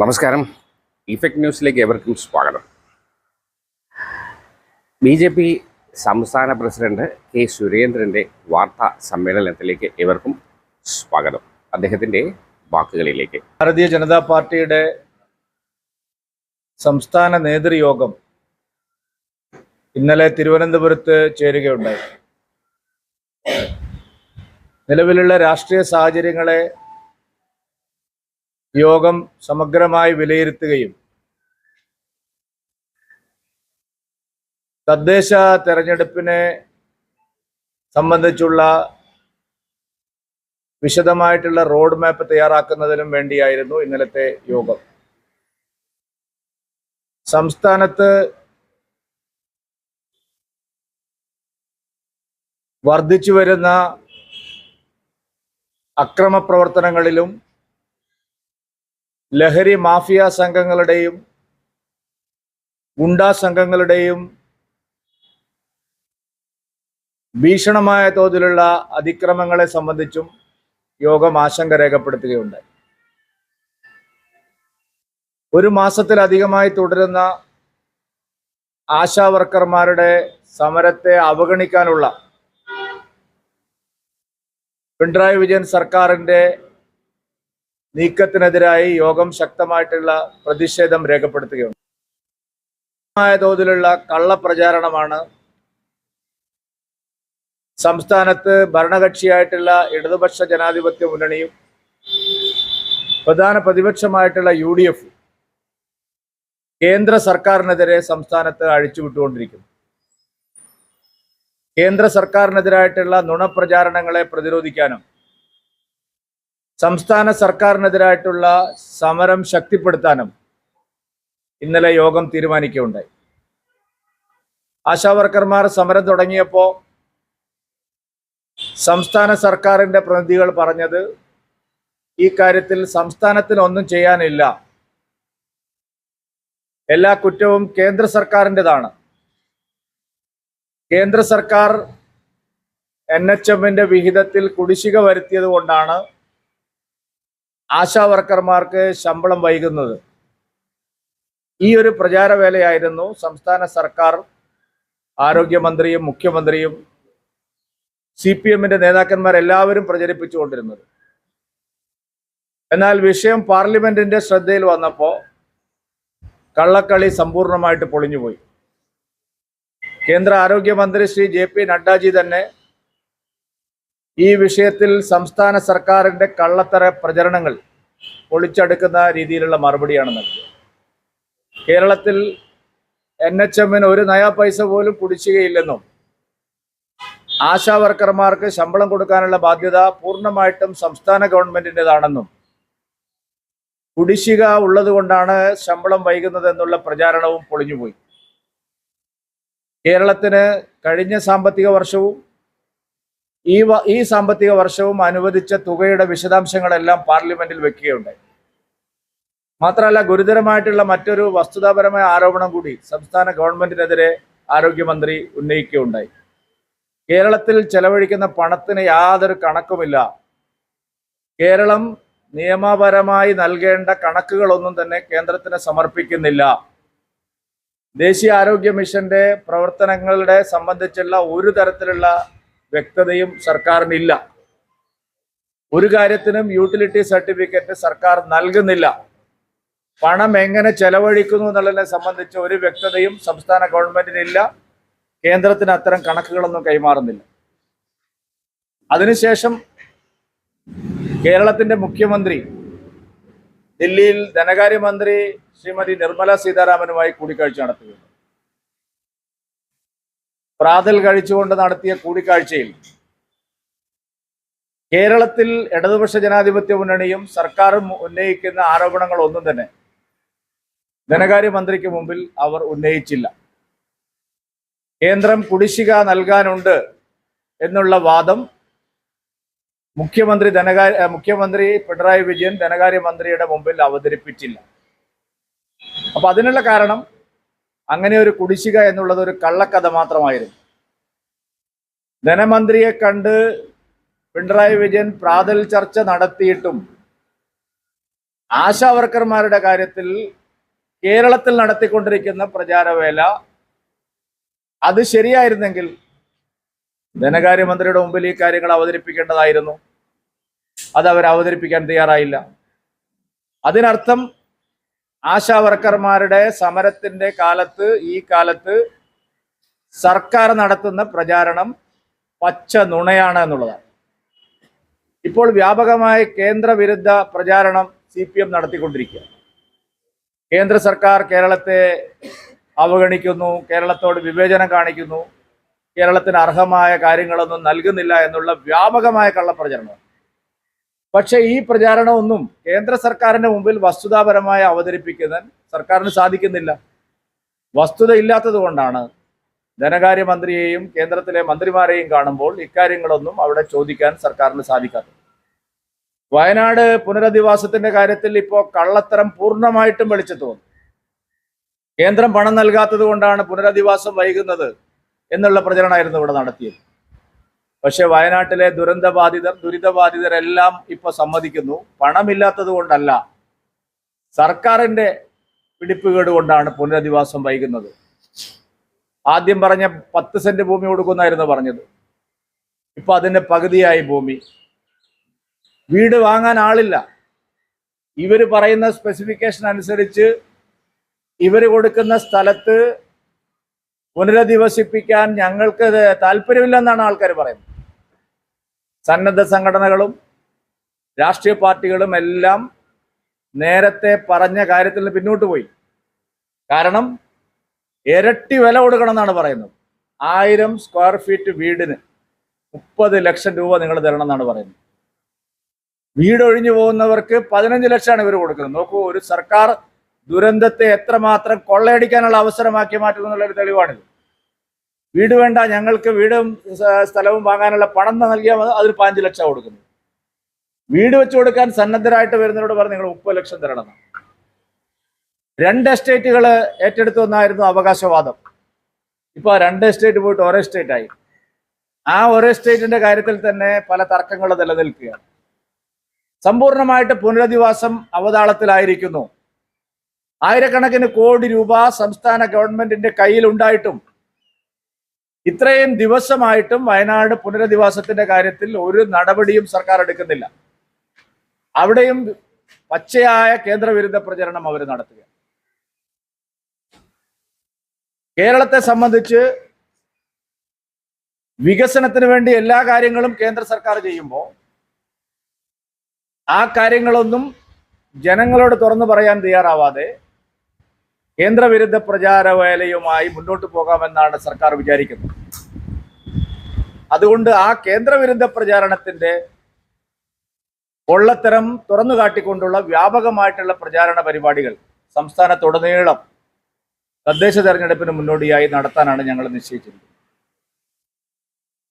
നമസ്കാരം. ഇഫക്ട് ന്യൂസിലേക്ക് ഏവർക്കും സ്വാഗതം. ബി ജെ പി സംസ്ഥാന പ്രസിഡന്റ് കെ സുരേന്ദ്രന്റെ വാർത്താ സമ്മേളനത്തിലേക്ക് ഏവർക്കും സ്വാഗതം. അദ്ദേഹത്തിന്റെ വാക്കുകളിലേക്ക്. ഭാരതീയ ജനതാ പാർട്ടിയുടെ സംസ്ഥാന നേതൃയോഗം ഇന്നലെ തിരുവനന്തപുരത്ത് ചേരുകയുണ്ടായി. നിലവിലുള്ള രാഷ്ട്രീയ സാഹചര്യങ്ങളെ യോഗം സമഗ്രമായി വിലയിരുത്തുകയും തദ്ദേശ തെരഞ്ഞെടുപ്പിനെ സംബന്ധിച്ചുള്ള വിശദമായിട്ടുള്ള റോഡ് മാപ്പ് തയ്യാറാക്കുന്നതിനും വേണ്ടിയായിരുന്നു ഇന്നലത്തെ യോഗം. സംസ്ഥാനത്ത് വർദ്ധിച്ചു വരുന്ന അക്രമ പ്രവർത്തനങ്ങളിലും ലഹരി മാഫിയ സംഘങ്ങളുടെയും ഗുണ്ടാ സംഘങ്ങളുടെയും ഭീഷണമായ തോതിലുള്ള അതിക്രമങ്ങളെ സംബന്ധിച്ചും യോഗം ആശങ്ക രേഖപ്പെടുത്തുകയുണ്ടായി. ഒരു മാസത്തിലധികമായി തുടരുന്ന ആശാ വർക്കർമാരുടെ സമരത്തെ അവഗണിക്കാനുള്ള പിണറായി വിജയൻ സർക്കാരിന്റെ നീക്കത്തിനെതിരായി യോഗം ശക്തമായിട്ടുള്ള പ്രതിഷേധം രേഖപ്പെടുത്തുകയുണ്ട് തോതിലുള്ള കള്ളപ്രചാരണമാണ് സംസ്ഥാനത്ത് ഭരണകക്ഷിയായിട്ടുള്ള ഇടതുപക്ഷ ജനാധിപത്യ മുന്നണിയും പ്രധാന പ്രതിപക്ഷമായിട്ടുള്ള യു ഡി എഫ് കേന്ദ്ര സർക്കാരിനെതിരെ സംസ്ഥാനത്ത് അഴിച്ചുവിട്ടുകൊണ്ടിരിക്കുന്നു. കേന്ദ്ര സർക്കാരിനെതിരായിട്ടുള്ള നുണപ്രചാരണങ്ങളെ പ്രതിരോധിക്കാനും സംസ്ഥാന സർക്കാരിനെതിരായിട്ടുള്ള സമരം ശക്തിപ്പെടുത്താനും ഇന്നലെ യോഗം തീരുമാനിക്കുകയുണ്ടായി. ആശാവർക്കർമാർ സമരം തുടങ്ങിയപ്പോൾ സംസ്ഥാന സർക്കാരിന്റെ പ്രതിനിധികൾ പറഞ്ഞത് ഈ കാര്യത്തിൽ സംസ്ഥാനത്തിന് ഒന്നും ചെയ്യാനില്ല. എല്ലാ കുറ്റവും കേന്ദ്ര സർക്കാരിന്റെതാണ് കേന്ദ്ര സർക്കാർ എൻ എച്ച് എമ്മിന്റെ വിഹിതത്തിൽ കുടിശ്ശിക വരുത്തിയത് കൊണ്ടാണ് ആശാ വർക്കർമാർക്ക് ശമ്പളം വൈകുന്നത്. ഈ ഒരു പ്രചാരവേലയായിരുന്നു സംസ്ഥാന സർക്കാർ ആരോഗ്യമന്ത്രിയും മുഖ്യമന്ത്രിയും സി പി എമ്മിന്റെ നേതാക്കന്മാരെല്ലാവരും പ്രചരിപ്പിച്ചുകൊണ്ടിരുന്നത്. എന്നാൽ വിഷയം പാർലമെന്റിന്റെ ശ്രദ്ധയിൽ വന്നപ്പോൾ കള്ളക്കളി സമ്പൂർണമായിട്ട് പൊളിഞ്ഞുപോയി. കേന്ദ്ര ആരോഗ്യമന്ത്രി ശ്രീ ജെ പി നഡ്ഡാജി തന്നെ ഈ വിഷയത്തിൽ സംസ്ഥാന സർക്കാരിന്റെ കള്ളത്തര പ്രചരണങ്ങൾ പൊളിച്ചെടുക്കുന്ന രീതിയിലുള്ള മറുപടിയാണ് നൽകിയത്. കേരളത്തിൽ എൻ എച്ച് എമ്മിന് ഒരു നയാ പൈസ പോലും കുടിശ്ശികയില്ലെന്നും ആശാ വർക്കർമാർക്ക് ശമ്പളം കൊടുക്കാനുള്ള ബാധ്യത പൂർണമായിട്ടും സംസ്ഥാന ഗവൺമെന്റിന്റെതാണെന്നും കുടിശ്ശിക ഉള്ളതുകൊണ്ടാണ് ശമ്പളം വൈകുന്നതെന്നുള്ള പ്രചാരണവും പൊളിഞ്ഞുപോയി. കേരളത്തിന് കഴിഞ്ഞ സാമ്പത്തിക വർഷവും ഈ ഈ സാമ്പത്തിക വർഷവും അനുവദിച്ച തുകയുടെ വിശദാംശങ്ങളെല്ലാം പാർലമെന്റിൽ വെക്കുകയുണ്ടായി. മാത്രമല്ല ഗുരുതരമായിട്ടുള്ള മറ്റൊരു വസ്തുതാപരമായ ആരോപണം കൂടി സംസ്ഥാന ഗവൺമെന്റിനെതിരെ ആരോഗ്യമന്ത്രി ഉന്നയിക്കുകയുണ്ടായി. കേരളത്തിൽ ചെലവഴിക്കുന്ന പണത്തിന് യാതൊരു കണക്കുമില്ല. കേരളം നിയമപരമായി നൽകേണ്ട കണക്കുകളൊന്നും തന്നെ കേന്ദ്രത്തിന് സമർപ്പിക്കുന്നില്ല. ദേശീയ ആരോഗ്യ മിഷന്റെ പ്രവർത്തനങ്ങളുടെ സംബന്ധിച്ചുള്ള ഒരു തരത്തിലുള്ള വ്യക്തതയും സർക്കാരിനില്ല. ഒരു കാര്യത്തിനും യൂട്ടിലിറ്റി സർട്ടിഫിക്കറ്റ് സർക്കാർ നൽകുന്നില്ല. പണം എങ്ങനെ ചെലവഴിക്കുന്നു എന്നുള്ളതിനെ സംബന്ധിച്ച് ഒരു വ്യക്തതയും സംസ്ഥാന ഗവൺമെന്റിനില്ല. കേന്ദ്രത്തിന് അത്തരം കണക്കുകളൊന്നും കൈമാറുന്നില്ല. അതിനുശേഷം കേരളത്തിന്റെ മുഖ്യമന്ത്രി ദില്ലിയിൽ ധനകാര്യമന്ത്രി ശ്രീമതി നിർമ്മല സീതാരാമനുമായി കൂടിക്കാഴ്ച നടത്തുകയുണ്ട് പ്രാതൽ കഴിച്ചുകൊണ്ട് നടത്തിയ കൂടിക്കാഴ്ചയിൽ കേരളത്തിൽ ഇടതുപക്ഷ ജനാധിപത്യ മുന്നണിയും സർക്കാരും ഉന്നയിക്കുന്ന ആരോപണങ്ങൾ ഒന്നും തന്നെ ധനകാര്യമന്ത്രിക്ക് മുമ്പിൽ അവർ ഉന്നയിച്ചില്ല. കേന്ദ്രം കുടിശ്ശിക നൽകാനുണ്ട് എന്നുള്ള വാദം മുഖ്യമന്ത്രി ധനകാര്യ മുഖ്യമന്ത്രി പിണറായി വിജയൻ ധനകാര്യമന്ത്രിയുടെ മുമ്പിൽ അവതരിപ്പിച്ചില്ല. അപ്പൊ അതിനുള്ള കാരണം അങ്ങനെ ഒരു കുടിശ്ശിക എന്നുള്ളത് ഒരു കള്ളക്കഥ മാത്രമായിരുന്നു. ധനമന്ത്രിയെ കണ്ട് പിണറായി വിജയൻ പ്രാതൽ ചർച്ച നടത്തിയിട്ടും ആശാ വർക്കർമാരുടെ കാര്യത്തിൽ കേരളത്തിൽ നടത്തിക്കൊണ്ടിരിക്കുന്ന പ്രചാരവേല അത് ശരിയായിരുന്നെങ്കിൽ ധനകാര്യമന്ത്രിയുടെ മുമ്പിൽ ഈ കാര്യങ്ങൾ അവതരിപ്പിക്കേണ്ടതായിരുന്നു. അത് അവർ അവതരിപ്പിക്കാൻ തയ്യാറായില്ല. അതിനർത്ഥം ആശാ വർക്കർമാരുടെ സമരത്തിന്റെ കാലത്ത് ഈ കാലത്ത് സർക്കാർ നടത്തുന്ന പ്രചാരണം പച്ച നുണയാണ് എന്നുള്ളതാണ്. ഇപ്പോൾ വ്യാപകമായ കേന്ദ്രവിരുദ്ധ പ്രചാരണം സി പി എം നടത്തിക്കൊണ്ടിരിക്കുക കേന്ദ്ര സർക്കാർ കേരളത്തെ അവഗണിക്കുന്നു കേരളത്തോട് വിവേചനം കാണിക്കുന്നു കേരളത്തിന് അർഹമായ കാര്യങ്ങളൊന്നും നൽകുന്നില്ല എന്നുള്ള വ്യാപകമായ കള്ളപ്രചരണം. പക്ഷെ ഈ പ്രചാരണമൊന്നും കേന്ദ്ര സർക്കാരിന്റെ മുമ്പിൽ വസ്തുതാപരമായി അവതരിപ്പിക്കാൻ സർക്കാരിന് സാധിക്കുന്നില്ല. വസ്തുത ഇല്ലാത്തത് കൊണ്ടാണ് ധനകാര്യമന്ത്രിയെയും കേന്ദ്രത്തിലെ മന്ത്രിമാരെയും കാണുമ്പോൾ ഇക്കാര്യങ്ങളൊന്നും അവിടെ ചോദിക്കാൻ സർക്കാരിന് സാധിക്കാത്തത്. വയനാട് പുനരധിവാസത്തിന്റെ കാര്യത്തിൽ ഇപ്പോൾ കള്ളത്തരം പൂർണമായിട്ടും വെളിച്ചത്ത് വന്നു. കേന്ദ്രം പണം നൽകാത്തത് കൊണ്ടാണ് പുനരധിവാസം വൈകുന്നത് എന്നുള്ള പ്രചരണമായിരുന്നു ഇവിടെ നടത്തിയത്. പക്ഷെ വയനാട്ടിലെ ദുരന്തബാധിതർ ദുരിതബാധിതരെല്ലാം ഇപ്പൊ സമ്മതിക്കുന്നു. പണമില്ലാത്തത് കൊണ്ടല്ല. സർക്കാരിന്റെ പിടിപ്പുകേട് കൊണ്ടാണ് പുനരധിവാസം വൈകുന്നത്. ആദ്യം പറഞ്ഞ പത്ത് സെന്റ് ഭൂമി കൊടുക്കുന്നായിരുന്നു പറഞ്ഞത്. ഇപ്പൊ അതിന്റെ പകുതിയായി ഭൂമി. വീട് വാങ്ങാൻ ആളില്ല. ഇവർ പറയുന്ന സ്പെസിഫിക്കേഷൻ അനുസരിച്ച് ഇവർ കൊടുക്കുന്ന സ്ഥലത്ത് പുനരധിവസിപ്പിക്കാൻ ഞങ്ങൾക്ക് താല്പര്യമില്ലെന്നാണ് ആൾക്കാർ പറയുന്നത്. സന്നദ്ധ സംഘടനകളും രാഷ്ട്രീയ പാർട്ടികളും എല്ലാം നേരത്തെ പറഞ്ഞ കാര്യത്തിൽ പിന്നോട്ട് പോയി. കാരണം ഇരട്ടി വില കൊടുക്കണം എന്നാണ് പറയുന്നത്. ആയിരം സ്ക്വയർ ഫീറ്റ് വീടിന് മുപ്പത് ലക്ഷം രൂപ നിങ്ങൾ തരണം എന്നാണ് പറയുന്നത്. വീട് ഒഴിഞ്ഞു പോകുന്നവർക്ക് പതിനഞ്ച് ലക്ഷമാണ് ഇവർ കൊടുക്കുന്നത്. നോക്കൂ ഒരു സർക്കാർ ദുരന്തത്തെ എത്രമാത്രം കൊള്ളയടിക്കാനുള്ള അവസരമാക്കി മാറ്റുന്നു എന്നുള്ളൊരു തെളിവാണിത്. വീട് വേണ്ട ഞങ്ങൾക്ക് വീടും സ്ഥലവും വാങ്ങാനുള്ള പണം നൽകിയാൽ അതിൽ പതിനഞ്ച് ലക്ഷം കൊടുക്കുന്നു. വീട് വെച്ച് കൊടുക്കാൻ സന്നദ്ധരായിട്ട് വരുന്നവരോട് പറഞ്ഞ് നിങ്ങൾ മുപ്പത് ലക്ഷം തരണം. രണ്ട് എസ്റ്റേറ്റുകൾ ഏറ്റെടുത്തു വന്നായിരുന്നു അവകാശവാദം. ഇപ്പോൾ രണ്ട് എസ്റ്റേറ്റ് പോയിട്ട് ഒരേ എസ്റ്റേറ്റ് ആയി ആ ഒരേ എസ്റ്റേറ്റിന്റെ കാര്യത്തിൽ തന്നെ പല തർക്കങ്ങൾ നിലനിൽക്കുകയാണ്. സമ്പൂർണമായിട്ട് പുനരധിവാസം അവതാളത്തിലായിരിക്കുന്നു. ആയിരക്കണക്കിന് കോടി രൂപ സംസ്ഥാന ഗവൺമെന്റിന്റെ കയ്യിലുണ്ടായിട്ടും ഇത്രയും ദിവസമായിട്ടും വയനാട് പുനരധിവാസത്തിന്റെ കാര്യത്തിൽ ഒരു നടപടിയും സർക്കാർ എടുക്കുന്നില്ല. അവിടെയും പച്ചയായ കേന്ദ്രവിരുദ്ധ പ്രചരണം അവർ നടത്തുക കേരളത്തെ സംബന്ധിച്ച് വികസനത്തിന് വേണ്ടി എല്ലാ കാര്യങ്ങളും കേന്ദ്ര സർക്കാർ ചെയ്യുമ്പോൾ ആ കാര്യങ്ങളൊന്നും ജനങ്ങളോട് തുറന്നു പറയാൻ തയ്യാറാവാതെ കേന്ദ്രവിരുദ്ധ പ്രചാര വേലയുമായി മുന്നോട്ട് പോകാമെന്നാണ് സർക്കാർ വിചാരിക്കുന്നത്. അതുകൊണ്ട് ആ കേന്ദ്രവിരുദ്ധ പ്രചാരണത്തിന്റെ പൊള്ളത്തരം തുറന്നു കാട്ടിക്കൊണ്ടുള്ള വ്യാപകമായിട്ടുള്ള പ്രചാരണ പരിപാടികൾ സംസ്ഥാനത്തുടനീളം തദ്ദേശ തെരഞ്ഞെടുപ്പിന് മുന്നോടിയായി നടത്താനാണ് ഞങ്ങൾ നിശ്ചയിച്ചിരിക്കുന്നത്.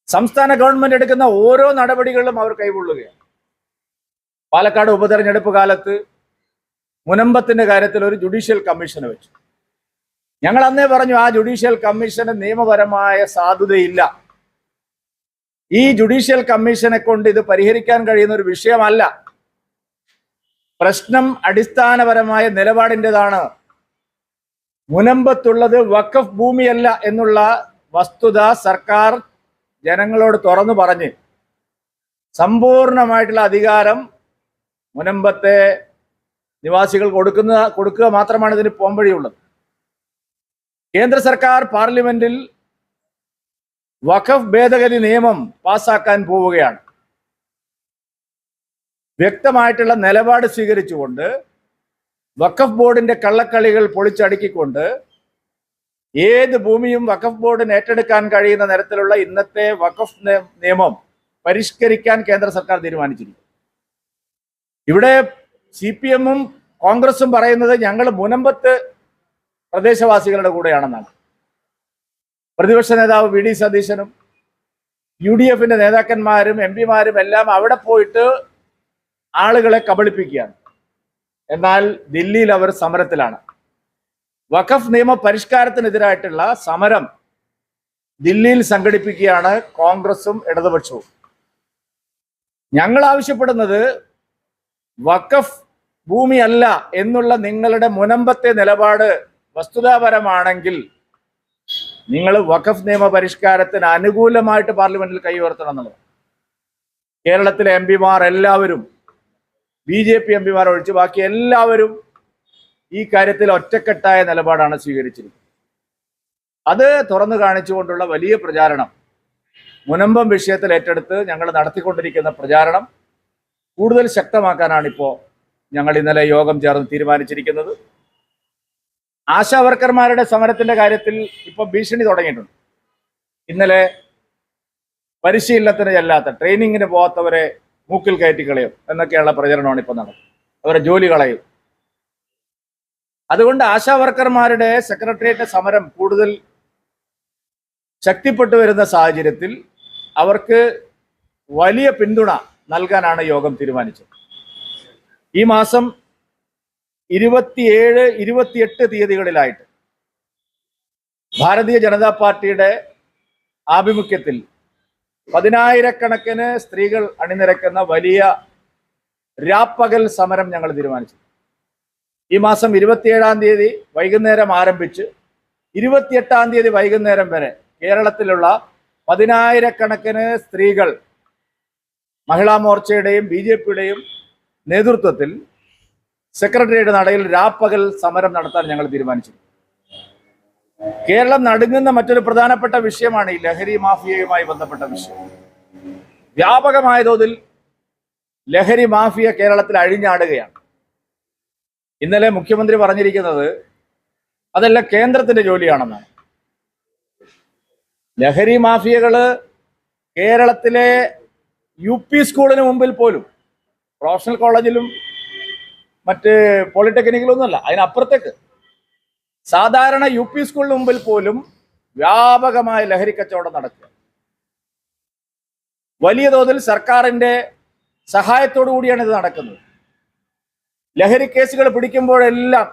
സംസ്ഥാന ഗവൺമെന്റ് എടുക്കുന്ന ഓരോ നടപടികളിലും അവർ കൈകൊള്ളുകയാണ്. പാലക്കാട് ഉപതെരഞ്ഞെടുപ്പ് കാലത്ത് മുനമ്പത്തിന്റെ കാര്യത്തിൽ ഒരു ജുഡീഷ്യൽ കമ്മീഷന് വെച്ചു. ഞങ്ങൾ അന്നേ പറഞ്ഞു ആ ജുഡീഷ്യൽ കമ്മീഷന് നിയമപരമായ സാധുതയില്ല. ഈ ജുഡീഷ്യൽ കമ്മീഷനെ കൊണ്ട് ഇത് പരിഹരിക്കാൻ കഴിയുന്ന ഒരു വിഷയമല്ല. പ്രശ്നം അടിസ്ഥാനപരമായ നിലപാടിന്റെതാണ്. മുനമ്പത്തുള്ളത് വഖഫ് ഭൂമിയല്ല എന്നുള്ള വസ്തുത സർക്കാർ ജനങ്ങളോട് തുറന്നു പറഞ്ഞ് സമ്പൂർണമായിട്ടുള്ള അധികാരം മുനമ്പത്തെ നിവാസികൾ കൊടുക്കുന്ന കൊടുക്കുക മാത്രമാണ് ഇതിന് പോംവഴിയുള്ളത് കേന്ദ്ര സർക്കാർ പാർലമെന്റിൽ വഖഫ് ഭേദഗതി നിയമം പാസാക്കാൻ പോവുകയാണ്. വ്യക്തമായിട്ടുള്ള നിലപാട് സ്വീകരിച്ചുകൊണ്ട് വഖഫ് ബോർഡിന്റെ കള്ളക്കളികൾ പൊളിച്ചടുക്കിക്കൊണ്ട് ഏത് ഭൂമിയും വഖഫ് ബോർഡിന് ഏറ്റെടുക്കാൻ കഴിയുന്ന തരത്തിലുള്ള ഇന്നത്തെ വഖഫ് നിയമം പരിഷ്കരിക്കാൻ കേന്ദ്ര സർക്കാർ തീരുമാനിച്ചിരിക്കുന്നു. ഇവിടെ സി പി എമ്മും കോൺഗ്രസും പറയുന്നത് ഞങ്ങൾ മുനമ്പത്ത് പ്രദേശവാസികളുടെ കൂടെയാണെന്നാണ്. പ്രതിപക്ഷ നേതാവ് വി ഡി സതീശനും യു ഡി എഫിന്റെ നേതാക്കന്മാരും എം പിമാരും എല്ലാം അവിടെ പോയിട്ട് ആളുകളെ കബളിപ്പിക്കുകയാണ്. എന്നാൽ ദില്ലിയിൽ അവർ സമരത്തിലാണ്. വഖഫ് നിയമ പരിഷ്കാരത്തിനെതിരായിട്ടുള്ള സമരം ദില്ലിയിൽ സംഘടിപ്പിക്കുകയാണ് കോൺഗ്രസും ഇടതുപക്ഷവും. ഞങ്ങൾ ആവശ്യപ്പെടുന്നത് വഖഫ് ഭൂമിയല്ല എന്നുള്ള നിങ്ങളുടെ മുനമ്പത്തെ നിലപാട് വസ്തുതാപരമാണെങ്കിൽ നിങ്ങൾ വഖഫ് നിയമ പരിഷ്കാരത്തിന് അനുകൂലമായിട്ട് പാർലമെന്റിൽ കൈ ഉയർത്തണം എന്നുള്ളത്. കേരളത്തിലെ എം പിമാർ എല്ലാവരും ബി ജെ പി എം പിമാർ ഒഴിച്ച് ബാക്കി എല്ലാവരും ഈ കാര്യത്തിൽ ഒറ്റക്കെട്ടായ നിലപാടാണ് സ്വീകരിച്ചിരിക്കുന്നത്. അത് തുറന്നു കാണിച്ചുകൊണ്ടുള്ള വലിയ പ്രചാരണം മുനമ്പം വിഷയത്തിൽ ഏറ്റെടുത്ത് ഞങ്ങൾ നടത്തിക്കൊണ്ടിരിക്കുന്ന പ്രചാരണം കൂടുതൽ ശക്തമാക്കാനാണ് ഇപ്പോൾ ഞങ്ങൾ ഇന്നലെ യോഗം ചേർന്ന് തീരുമാനിച്ചിരിക്കുന്നത്. ആശാവർക്കർമാരുടെ സമരത്തിന്റെ കാര്യത്തിൽ ഇപ്പോൾ ഭീഷണി തുടങ്ങിയിട്ടുണ്ട്. ഇന്നലെ പരിശീലനത്തിന് ചെല്ലാത്ത ട്രെയിനിങ്ങിന് പോകാത്തവരെ മൂക്കിൽ കയറ്റി കളയും എന്നൊക്കെയുള്ള പ്രചരണമാണ് ഇപ്പൊ നടക്കുന്നത്. അവരെ ജോലി കളയും. അതുകൊണ്ട് ആശാവർക്കർമാരുടെ സെക്രട്ടേറിയറ്റ് സമരം കൂടുതൽ ശക്തിപ്പെട്ടു വരുന്ന സാഹചര്യത്തിൽ അവർക്ക് വലിയ പിന്തുണ നൽകാനാണ് യോഗം തീരുമാനിച്ചത്. ഈ മാസം ഇരുപത്തിയേഴ് ഇരുപത്തിയെട്ട് തീയതികളിലായിട്ട് ഭാരതീയ ജനതാ പാർട്ടിയുടെ ആഭിമുഖ്യത്തിൽ പതിനായിരക്കണക്കിന് സ്ത്രീകൾ അണിനിരക്കുന്ന വലിയ രാപ്പകൽ സമരം ഞങ്ങൾ തീരുമാനിച്ചു. ഈ മാസം ഇരുപത്തിയേഴാം തീയതി വൈകുന്നേരം ആരംഭിച്ച് ഇരുപത്തിയെട്ടാം തീയതി വൈകുന്നേരം വരെ കേരളത്തിലുള്ള പതിനായിരക്കണക്കിന് സ്ത്രീകൾ മഹിളാ മോർച്ചയുടെയും ബി ജെ പിയുടെയും നേതൃത്വത്തിൽ സെക്രട്ടറിയുടെ നടയിൽ രാപ്പകൽ സമരം നടത്താൻ ഞങ്ങൾ തീരുമാനിച്ചു കേരളം നടുങ്ങുന്ന മറ്റൊരു പ്രധാനപ്പെട്ട വിഷയമാണ് ഈ ലഹരി മാഫിയയുമായി ബന്ധപ്പെട്ട വിഷയം. വ്യാപകമായ തോതിൽ ലഹരി മാഫിയ കേരളത്തിൽ അഴിഞ്ഞാടുകയാണ്. ഇന്നലെ മുഖ്യമന്ത്രി പറഞ്ഞിരിക്കുന്നത് അതെല്ലാം കേന്ദ്രത്തിന്റെ ജോലിയാണെന്നാണ്. ലഹരി മാഫിയകൾ കേരളത്തിലെ യു പി സ്കൂളിന് മുമ്പിൽ പോലും പ്രൊഫഷണൽ കോളേജിലും മറ്റ് പോളിടെക്നിക്കിലൊന്നുമല്ല അതിനപ്പുറത്തേക്ക്. സാധാരണ യു പി സ്കൂളിന് മുമ്പിൽ പോലും വ്യാപകമായ ലഹരി കച്ചവടം നടക്കുക. വലിയ തോതിൽ സർക്കാരിന്റെ സഹായത്തോടു കൂടിയാണ് ഇത് നടക്കുന്നത്. ലഹരി കേസുകൾ പിടിക്കുമ്പോഴെല്ലാം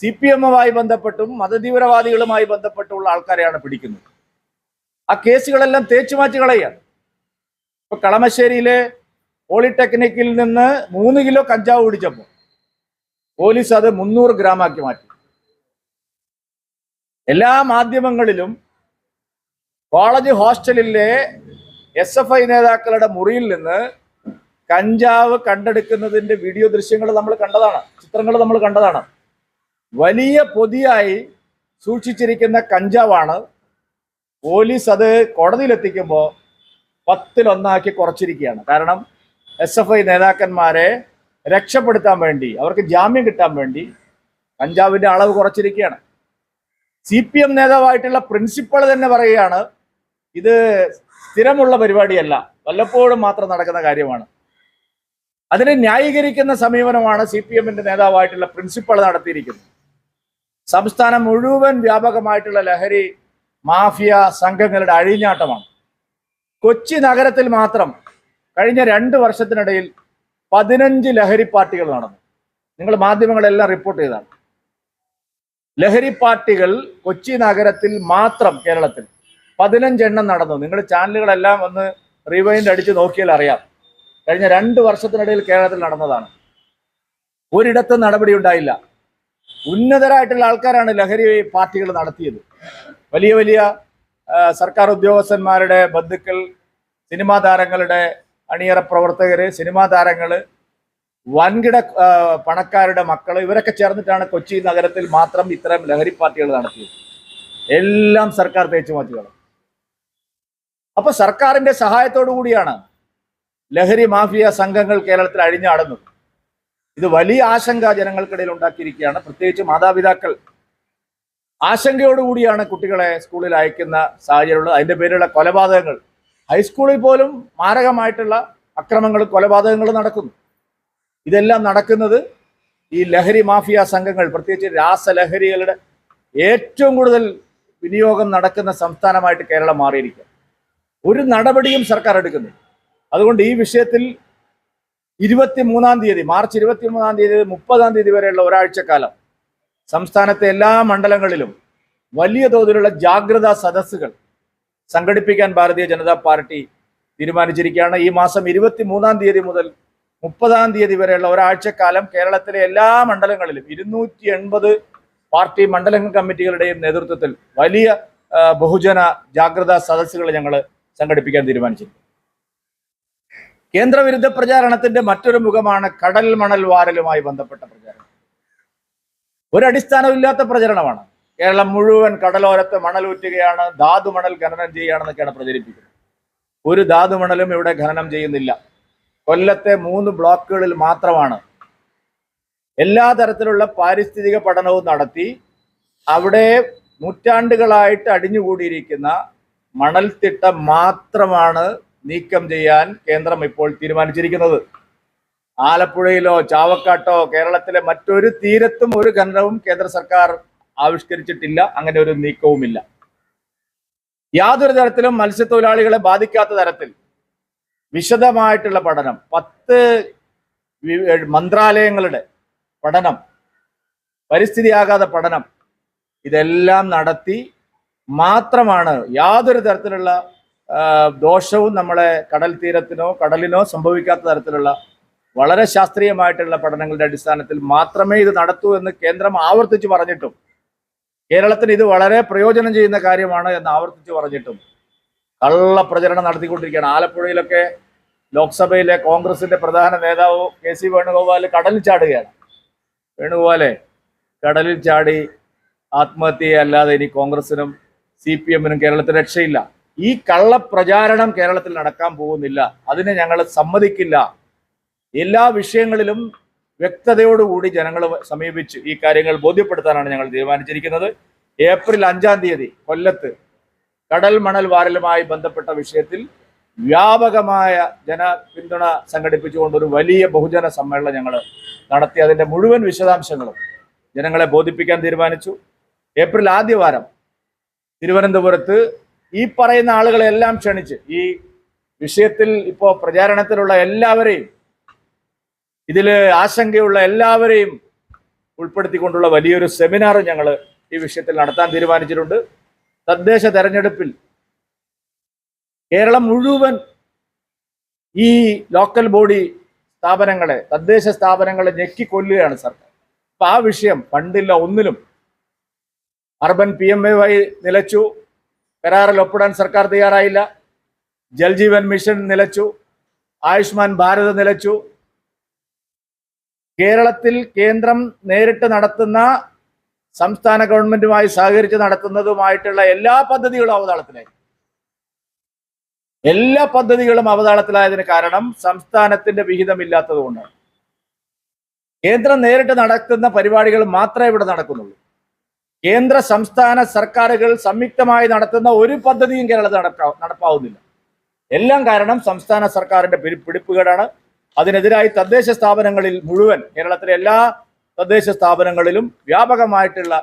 സി പി എമ്മുമായി ബന്ധപ്പെട്ടും മതതീവ്രവാദികളുമായി ബന്ധപ്പെട്ടുള്ള ആൾക്കാരെയാണ് പിടിക്കുന്നത്. ആ കേസുകളെല്ലാം തേച്ചുമാറ്റി കളയുകയാണ്. ഇപ്പൊ കളമശ്ശേരിയിലെ പോളിടെക്നിക്കിൽ നിന്ന് മൂന്ന് കിലോ കഞ്ചാവ് പിടിച്ചപ്പോൾ പോലീസ് അത് മുന്നൂറ് ഗ്രാമാക്കി മാറ്റി. എല്ലാ മാധ്യമങ്ങളിലും കോളേജ് ഹോസ്റ്റലിലെ എസ് എഫ് ഐ നേതാക്കളുടെ മുറിയിൽ നിന്ന് കഞ്ചാവ് കണ്ടെടുക്കുന്നതിന്റെ വീഡിയോ ദൃശ്യങ്ങൾ നമ്മൾ കണ്ടതാണ് ചിത്രങ്ങൾ നമ്മൾ കണ്ടതാണ്. വലിയ പൊതിയായി സൂക്ഷിച്ചിരിക്കുന്ന കഞ്ചാവാണ് പോലീസ് അത് കോടതിയിലെത്തിക്കുമ്പോൾ പത്തിലൊന്നാക്കി കുറച്ചിരിക്കുകയാണ്. കാരണം എസ് എഫ് ഐ നേതാക്കന്മാരെ രക്ഷപ്പെടുത്താൻ വേണ്ടി അവർക്ക് ജാമ്യം കിട്ടാൻ വേണ്ടി കഞ്ചാവിന്റെ അളവ് കുറച്ചിരിക്കുകയാണ്. സി പി എം നേതാവായിട്ടുള്ള പ്രിൻസിപ്പൾ തന്നെ പറയുകയാണ് ഇത് സ്ഥിരമുള്ള പരിപാടിയല്ല വല്ലപ്പോഴും മാത്രം നടക്കുന്ന കാര്യമാണ്. അതിനെ ന്യായീകരിക്കുന്ന സമീപനമാണ് സി പി എമ്മിന്റെ നേതാവായിട്ടുള്ള പ്രിൻസിപ്പൾ നടത്തിയിരിക്കുന്നത്. സംസ്ഥാനം മുഴുവൻ വ്യാപകമായിട്ടുള്ള ലഹരി മാഫിയ സംഘങ്ങളുടെ അഴിഞ്ഞാട്ടമാണ്. കൊച്ചി നഗരത്തിൽ മാത്രം കഴിഞ്ഞ രണ്ട് വർഷത്തിനിടയിൽ പതിനഞ്ച് ലഹരി പാർട്ടികൾ നടന്നു. നിങ്ങൾ മാധ്യമങ്ങളെല്ലാം റിപ്പോർട്ട് ചെയ്താണ്. ലഹരി പാർട്ടികൾ കൊച്ചി നഗരത്തിൽ മാത്രം കേരളത്തിൽ പതിനഞ്ചെണ്ണം നടന്നു. നിങ്ങൾ ചാനലുകളെല്ലാം ഒന്ന് റിവൈൻഡ് അടിച്ച് നോക്കിയാൽ അറിയാം. കഴിഞ്ഞ രണ്ട് വർഷത്തിനിടയിൽ കേരളത്തിൽ നടന്നതാണ്. ഒരിടത്തും നടപടി ഉണ്ടായില്ല. ഉന്നതരായിട്ടുള്ള ആൾക്കാരാണ് ലഹരി പാർട്ടികൾ നടത്തിയത്. വലിയ വലിയ സർക്കാർ ഉദ്യോഗസ്ഥന്മാരുടെ ബന്ധുക്കൾ സിനിമാ താരങ്ങളുടെ അണിയറ പ്രവർത്തകർ സിനിമാ താരങ്ങൾ വൻകിട പണക്കാരുടെ മക്കൾ ഇവരൊക്കെ ചേർന്നിട്ടാണ് കൊച്ചി നഗരത്തിൽ മാത്രം ഇത്തരം ലഹരി പാർട്ടികൾ നടത്തിയത്. എല്ലാം സർക്കാർ തേച്ചു മാറ്റുകയാണ് അപ്പൊ സർക്കാരിന്റെ സഹായത്തോടു കൂടിയാണ് ലഹരി മാഫിയ സംഘങ്ങൾ കേരളത്തിൽ അഴിഞ്ഞാടുന്നത്. ഇത് വലിയ ആശങ്ക ജനങ്ങൾക്കിടയിൽ ഉണ്ടാക്കിയിരിക്കുകയാണ്. പ്രത്യേകിച്ച് മാതാപിതാക്കൾ ആശങ്കയോടുകൂടിയാണ് കുട്ടികളെ സ്കൂളിൽ അയക്കുന്ന സാഹചര്യമുള്ളത്. അതിന്റെ പേരിലുള്ള കൊലപാതകങ്ങൾ. ഹൈസ്കൂളിൽ പോലും മാരകമായിട്ടുള്ള അക്രമങ്ങളും കൊലപാതകങ്ങളും നടക്കുന്നു. ഇതെല്ലാം നടക്കുന്നത് ഈ ലഹരി മാഫിയ സംഘങ്ങൾ പ്രത്യേകിച്ച് രാസലഹരികളുടെ ഏറ്റവും കൂടുതൽ വിനിയോഗം നടക്കുന്ന സംസ്ഥാനമായിട്ട് കേരളം മാറിയിരിക്കുക ഒരു നടപടിയും സർക്കാർ എടുക്കുന്നില്ല. അതുകൊണ്ട് ഈ വിഷയത്തിൽ ഇരുപത്തി മൂന്നാം തീയതി മാർച്ച് ഇരുപത്തി മൂന്നാം തീയതി മുപ്പതാം തീയതി വരെയുള്ള ഒരാഴ്ചക്കാലം സംസ്ഥാനത്തെ എല്ലാ മണ്ഡലങ്ങളിലും വലിയ തോതിലുള്ള ജാഗ്രതാ സദസ്സുകൾ സംഘടിപ്പിക്കാൻ ഭാരതീയ ജനതാ പാർട്ടി തീരുമാനിച്ചിരിക്കുകയാണ്. ഈ മാസം ഇരുപത്തി മൂന്നാം തീയതി മുതൽ മുപ്പതാം തീയതി വരെയുള്ള ഒരാഴ്ചക്കാലം കേരളത്തിലെ എല്ലാ മണ്ഡലങ്ങളിലും ഇരുന്നൂറ്റി എൺപത് പാർട്ടി മണ്ഡലം കമ്മിറ്റികളുടെയും നേതൃത്വത്തിൽ വലിയ ബഹുജന ജാഗ്രതാ സദസ്സുകൾ ഞങ്ങൾ സംഘടിപ്പിക്കാൻ തീരുമാനിച്ചു കേന്ദ്രവിരുദ്ധ പ്രചാരണത്തിന്റെ മറ്റൊരു മുഖമാണ് കടൽ മണൽ വാരലുമായി ബന്ധപ്പെട്ട ഒരടിസ്ഥാനമില്ലാത്ത പ്രചരണമാണ്. കേരളം മുഴുവൻ കടലോരത്ത് മണലൂറ്റുകയാണ് ധാതു മണൽ ഖനനം ചെയ്യുകയാണെന്നൊക്കെയാണ് പ്രചരിപ്പിക്കുന്നത്. ഒരു ധാതു മണലും ഇവിടെ ഖനനം ചെയ്യുന്നില്ല. കൊല്ലത്തെ മൂന്ന് ബ്ലോക്കുകളിൽ മാത്രമാണ്. എല്ലാ തരത്തിലുള്ള പാരിസ്ഥിതിക പഠനവും നടത്തി അവിടെ നൂറ്റാണ്ടുകളായിട്ട് അടിഞ്ഞുകൂടിയിരിക്കുന്ന മണൽത്തിട്ട മാത്രമാണ് നീക്കം ചെയ്യാൻ കേന്ദ്രം ഇപ്പോൾ തീരുമാനിച്ചിരിക്കുന്നത്. ആലപ്പുഴയിലോ ചാവക്കാട്ടോ കേരളത്തിലെ മറ്റൊരു തീരത്തും ഒരു ഖനനവും കേന്ദ്ര സർക്കാർ ആവിഷ്കരിച്ചിട്ടില്ല. അങ്ങനെ ഒരു നീക്കവുമില്ല. യാതൊരു തരത്തിലും മത്സ്യത്തൊഴിലാളികളെ ബാധിക്കാത്ത തരത്തിൽ വിശദമായിട്ടുള്ള പഠനം പത്ത് മന്ത്രാലയങ്ങളുടെ പഠനം പരിസ്ഥിതി ആഘാത പഠനം ഇതെല്ലാം നടത്തി മാത്രമാണ് യാതൊരു തരത്തിലുള്ള ദോഷവും നമ്മളെ കടൽ തീരത്തിനോ കടലിനോ സംഭവിക്കാത്ത തരത്തിലുള്ള വളരെ ശാസ്ത്രീയമായിട്ടുള്ള പഠനങ്ങളുടെ അടിസ്ഥാനത്തിൽ മാത്രമേ ഇത് നടത്തൂ എന്ന് കേന്ദ്രം ആവർത്തിച്ച് പറഞ്ഞിട്ടും കേരളത്തിന് ഇത് വളരെ പ്രയോജനം ചെയ്യുന്ന കാര്യമാണ് എന്ന് ആവർത്തിച്ച് പറഞ്ഞിട്ടും കള്ള പ്രചരണം നടത്തിക്കൊണ്ടിരിക്കുകയാണ്. ആലപ്പുഴയിലൊക്കെ ലോക്സഭയിലെ കോൺഗ്രസിന്റെ പ്രധാന നേതാവ് കെ സി വേണുഗോപാൽ കടലിൽ ചാടുകയാണ്. വേണുഗോപാലെ കടലിൽ ചാടി ആത്മഹത്യ അല്ലാതെ ഇനി കോൺഗ്രസിനും സി പി എമ്മിനും കേരളത്തിൽ രക്ഷയില്ല. ഈ കള്ളപ്രചാരണം കേരളത്തിൽ നടക്കാൻ പോകുന്നില്ല. അതിനെ ഞങ്ങൾ സമ്മതിക്കില്ല. എല്ലാ വിഷയങ്ങളിലും വ്യക്തതയോടുകൂടി ജനങ്ങൾ സമീപിച്ച് ഈ കാര്യങ്ങൾ ബോധ്യപ്പെടുത്താനാണ് ഞങ്ങൾ തീരുമാനിച്ചിരിക്കുന്നത്. ഏപ്രിൽ അഞ്ചാം തീയതി കൊല്ലത്ത് കടൽ മണൽ വാരലുമായി ബന്ധപ്പെട്ട വിഷയത്തിൽ വ്യാപകമായ ജന പിന്തുണ സംഘടിപ്പിച്ചുകൊണ്ട് ഒരു വലിയ ബഹുജന സമ്മേളനം ഞങ്ങൾ നടത്തി. അതിന്റെ മുഴുവൻ വിശദാംശങ്ങളും ജനങ്ങളെ ബോധിപ്പിക്കാൻ തീരുമാനിച്ചു. ഏപ്രിൽ ആദ്യവാരം തിരുവനന്തപുരത്ത് ഈ പറയുന്ന ആളുകളെല്ലാം ക്ഷണിച്ച് ഈ വിഷയത്തിൽ ഇപ്പോൾ പ്രചാരണത്തിലുള്ള എല്ലാവരെയും ഇതിൽ ആശങ്കയുള്ള എല്ലാവരെയും ഉൾപ്പെടുത്തിക്കൊണ്ടുള്ള വലിയൊരു സെമിനാർ ഞങ്ങൾ ഈ വിഷയത്തിൽ നടത്താൻ തീരുമാനിച്ചിട്ടുണ്ട്. തദ്ദേശ തെരഞ്ഞെടുപ്പിൽ കേരളം മുഴുവൻ ഈ ലോക്കൽ ബോഡി സ്ഥാപനങ്ങളെ തദ്ദേശ സ്ഥാപനങ്ങളെ ഞെക്കിക്കൊല്ലുകയാണ് സർക്കാർ. അപ്പൊ ആ വിഷയം പണ്ടില്ല ഒന്നിലും urban P M A Y നിലച്ചു. കരാറിൽ ഒപ്പിടാൻ സർക്കാർ തയ്യാറായില്ല. ജൽജീവൻ മിഷൻ നിലച്ചു. ആയുഷ്മാൻ ഭാരത് നിലച്ചു. കേരളത്തിൽ കേന്ദ്രം നേരിട്ട് നടത്തുന്ന സംസ്ഥാന ഗവൺമെന്റുമായി സഹകരിച്ച് നടത്തുന്നതുമായിട്ടുള്ള എല്ലാ പദ്ധതികളും അവതാളത്തിലായി. എല്ലാ പദ്ധതികളും അവതാളത്തിലായതിന് കാരണം സംസ്ഥാനത്തിന്റെ വിഹിതമില്ലാത്തത് കൊണ്ടാണ് കേന്ദ്രം നേരിട്ട് നടത്തുന്ന പരിപാടികൾ മാത്രമേ ഇവിടെ നടക്കുന്നുള്ളൂ. കേന്ദ്ര സംസ്ഥാന സർക്കാരുകൾ സംയുക്തമായി നടത്തുന്ന ഒരു പദ്ധതിയും കേരളത്തിൽ നടപ്പാ നടപ്പാവുന്നില്ല. എല്ലാം കാരണം സംസ്ഥാന സർക്കാരിന്റെ പിടി- പിടിപ്പുകേടാണ്. അതിനെതിരായി തദ്ദേശ സ്ഥാപനങ്ങളിൽ മുഴുവൻ കേരളത്തിലെ എല്ലാ തദ്ദേശ സ്ഥാപനങ്ങളിലും വ്യാപകമായിട്ടുള്ള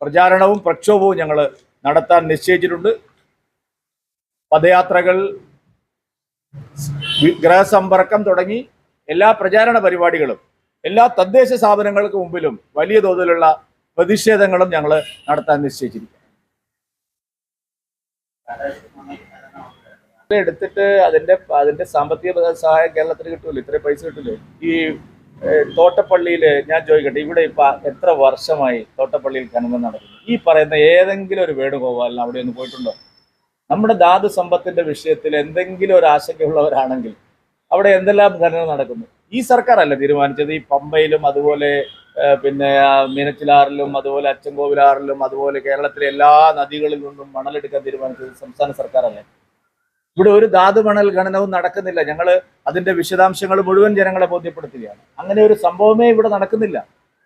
പ്രചാരണവും പ്രക്ഷോഭവും ഞങ്ങൾ നടത്താൻ നിശ്ചയിച്ചിട്ടുണ്ട്. പദയാത്രകൾ ഗ്രഹസമ്പർക്കം തുടങ്ങി എല്ലാ പ്രചാരണ പരിപാടികളും എല്ലാ തദ്ദേശ സ്ഥാപനങ്ങൾക്ക് മുമ്പിലും വലിയ തോതിലുള്ള പ്രതിഷേധങ്ങളും ഞങ്ങൾ നടത്താൻ നിശ്ചയിച്ചിരിക്കുന്നു. എടുത്തിട്ട് അതിന്റെ അതിന്റെ സാമ്പത്തിക സഹായം കേരളത്തിന് കിട്ടൂല? ഇത്രയും പൈസ കിട്ടൂലേ? ഈ തോട്ടപ്പള്ളിയിൽ ഞാൻ ചോദിക്കട്ടെ ഇവിടെ ഇപ്പൊ എത്ര വർഷമായി തോട്ടപ്പള്ളിയിൽ ഖനനം നടക്കുന്നു? ഈ പറയുന്ന ഏതെങ്കിലും ഒരു വേണുഗോപാലിന് അവിടെ ഒന്ന് പോയിട്ടുണ്ടോ? നമ്മുടെ ധാതു സമ്പത്തിന്റെ വിഷയത്തിൽ എന്തെങ്കിലും ഒരു ആശങ്കയുള്ളവരാണെങ്കിൽ അവിടെ എന്തെല്ലാം ഖനനം നടക്കുന്നു? ഈ സർക്കാർ അല്ല തീരുമാനിച്ചത്? ഈ പമ്പയിലും അതുപോലെ പിന്നെ മീനച്ചിലാറിലും അതുപോലെ അച്ചൻകോവിലാറിലും അതുപോലെ കേരളത്തിലെ എല്ലാ നദികളിൽ നിന്നും മണലെടുക്കാൻ തീരുമാനിച്ചത് സംസ്ഥാന സർക്കാരല്ലേ? ഇവിടെ ഒരു ധാതു മണൽ ഖനനവും നടക്കുന്നില്ല. ഞങ്ങൾ അതിന്റെ വിശദാംശങ്ങൾ മുഴുവൻ ജനങ്ങളെ ബോധ്യപ്പെടുത്തുകയാണ്. അങ്ങനെ ഒരു സംഭവമേ ഇവിടെ നടക്കുന്നില്ല.